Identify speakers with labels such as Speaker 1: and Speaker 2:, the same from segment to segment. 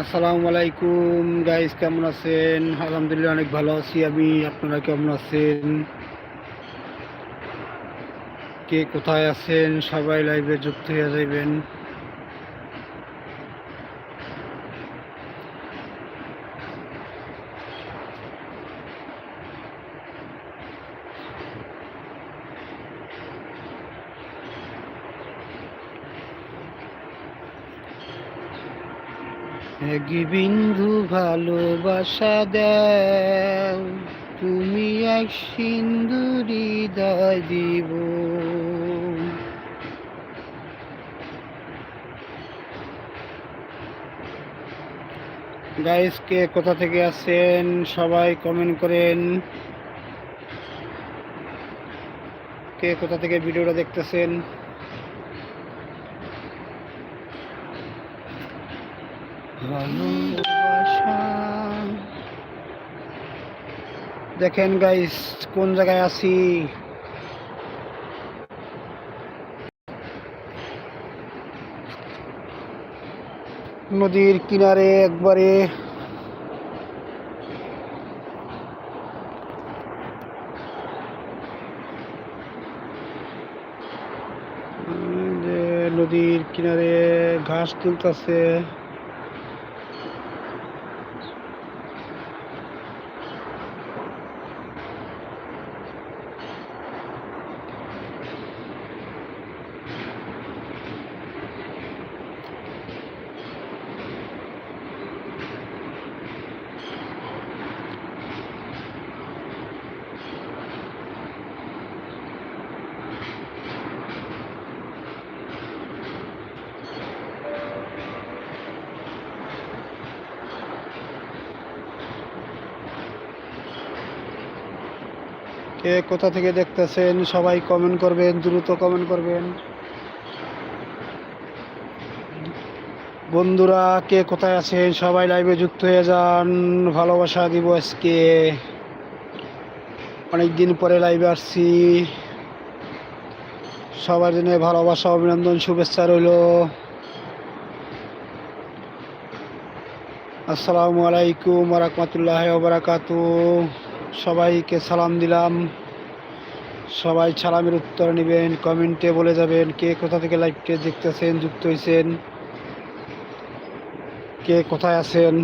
Speaker 1: আসসালামু আলাইকুম গাইস কেমন আছেন? আলহামদুলিল্লাহ, অনেক ভালো আছি আমি। আপনারা কেমন আছেন? কে কোথায় আছেন? সবাই লাইভে যুক্ত হয়ে যাবেন এক বিন্দু ভালোবাসা দেও তুমি এক সিন্দুরি হৃদয় দিব। গাইস কে কোথা থেকে আছেন? সবাই কমেন্ট করেন। কে কোথা থেকে ভিডিওটা দেখতেছেন? দেখেন গাইস কোন জায়গায় আছি? নদীর কিনারে একবারে নদীর কিনারে ঘাস তুলতেছে। কে কোথা থেকে দেখতেছেন? সবাই কমেন্ট করবেন, দ্রুত কমেন্ট করবেন। বন্ধুরা, কে কোথায় আছেন? সবাই লাইভে যুক্ত হয়ে যান। ভালোবাসা দিব আজকে। অনেক দিন পরে লাইভে আসছি। সবার জন্য ভালোবাসা, অভিনন্দন, শুভেচ্ছা রইল। আসসালামু আলাইকুম রহমতুল্লাহ বারাকাতু সবাইকে সালাম দিলাম। সবাই সালামের উত্তর নেবেন, কমেন্টে বলে যাবেন কে কোথা থেকে লাইভকে দেখতেছেন, যুক্ত হয়েছেন কে কোথায় আছেন।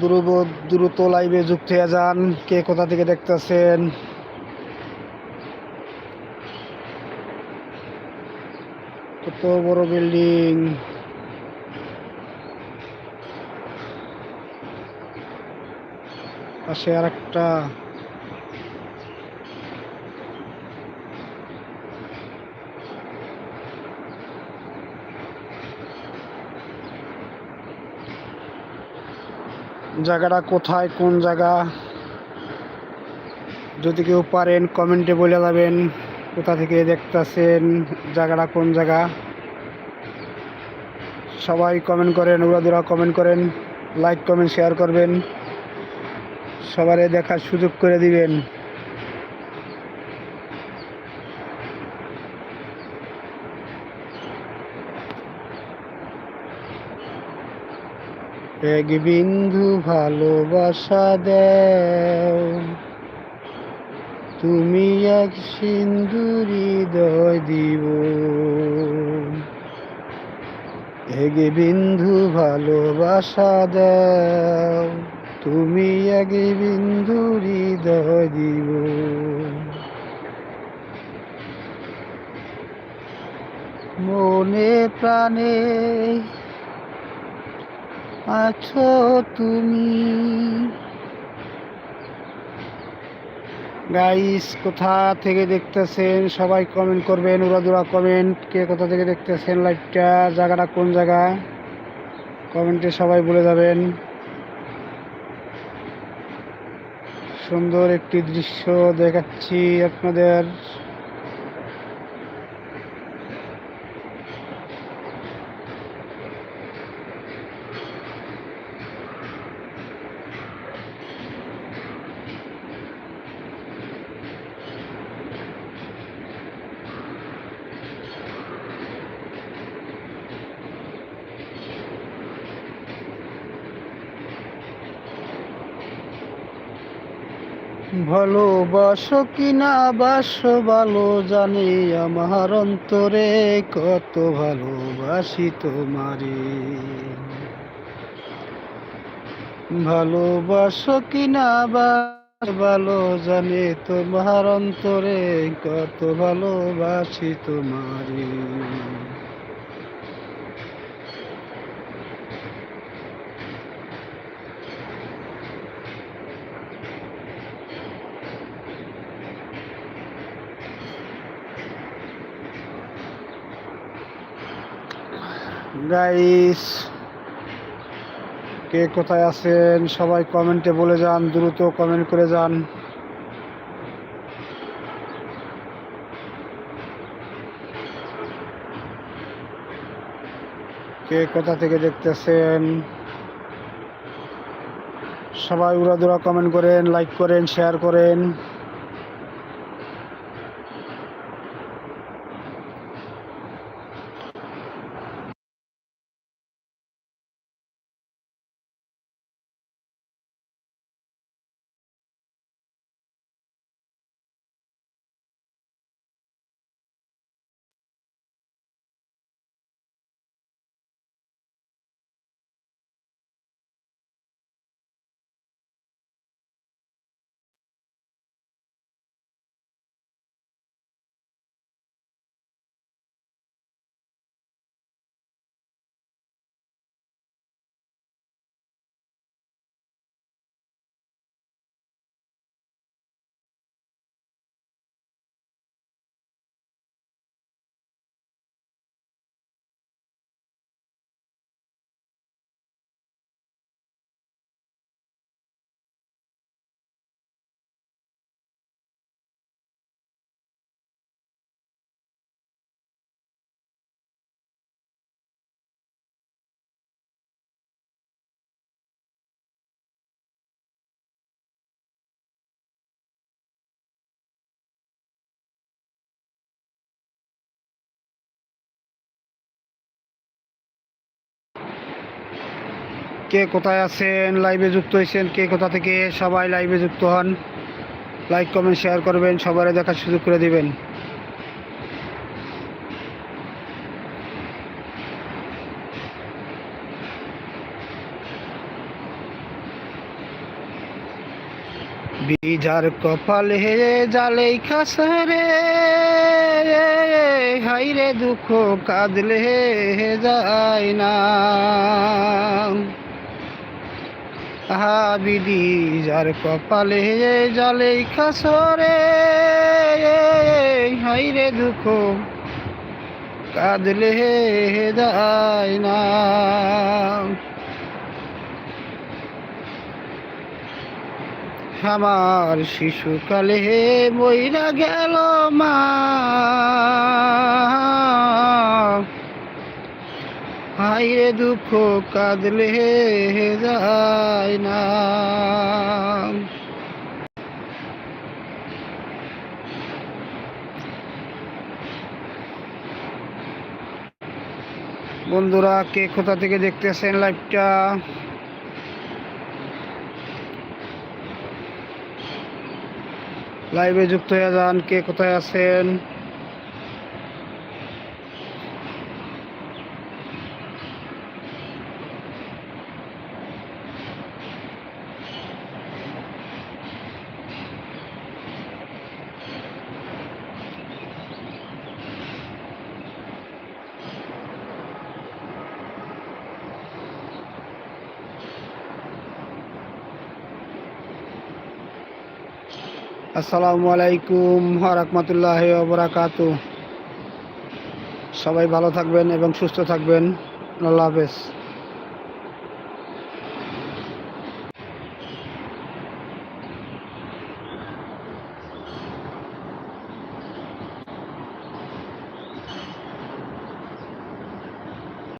Speaker 1: দ্রুত দ্রুত লাইভে যুক্ত হয়ে যান, কে কোথা থেকে দেখতেছেন। কত বড় বিল্ডিং। পাশে আর একটা জায়গাটা কোথায়, কোন জায়গা? যদি কেউ পারেন, কমেন্টে বলে যাবেন, কোথা থেকে দেখতেছেন জায়গাটা, কোন জায়গা? সবাই কমেন্ট করেন, উড়াদুরা কমেন্ট করেন লাইক কমেন্ট শেয়ার করবেন। সবারে দেখার সুযোগ করে দিবেন। এক বিন্দু ভালোবাসা দেও। তুমি এক সিন্দুরি হৃদয় দিব। এক বিন্দু ভালোবাসা দাও তুমি আগে বিন্দু হৃদয় দিব। মনে প্রাণে আছো তুমি গাইস কোথা থেকে দেখতেছেন? সবাই কমেন্ট করবেন, উড়াদুড়া কমেন্ট কে কোথা থেকে দেখতেছেন লাইভটা জায়গাটা কোন জায়গা? কমেন্টে সবাই বলে যাবেন। সুন্দর একটি দৃশ্য দেখাচ্ছি আপনাদের। ভালোবাসো কি না? বাসো ভালো, জানি আমার অন্তরে কত ভালোবাসি তোমারে। ভালোবাসো কিনা বাস ভালো, জানি তোমার অন্তরে কত ভালোবাসি তোমারে। গাইস কে কোথায় আছেন? সবাই কমেন্টে বলে যান, দ্রুত কমেন্ট করে যান। কে কোথা থেকে দেখতেছেন? সবাই উড়াদুরা কমেন্ট করেন লাইক করেন শেয়ার করেন। কে কোথায় আছেন লাইভে যুক্ত হয়েছেন, কে কোথা থেকে, সবাই লাইভে যুক্ত হন। লাইক কমেন্ট শেয়ার করবেন সবাই দেখার সুযোগ করে দিবেন। বিজার কপাল হে জালেই খাসরে হাইরে দুঃখ কাঁদলে হে যায় না। আহা বিধি যার কপালে জালেই খাসরে। হাইরে দুঃখ, কাঁদলে যায় না। আমার শিশুকালে বইরা গেল মা। হাইরে দুঃখ কাঁদলে হে যায় না। বন্ধুরা, কে কোথা থেকে দেখতেছেন লাইভটা? লাইভে যুক্ত হয়ে যান, কে কোথায় আছেন? আসসালামু আলাইকুম রহমতুল্লাহ বরাকাত। সবাই ভালো থাকবেন এবং সুস্থ থাকবেন। আল্লাহ হাফেজ।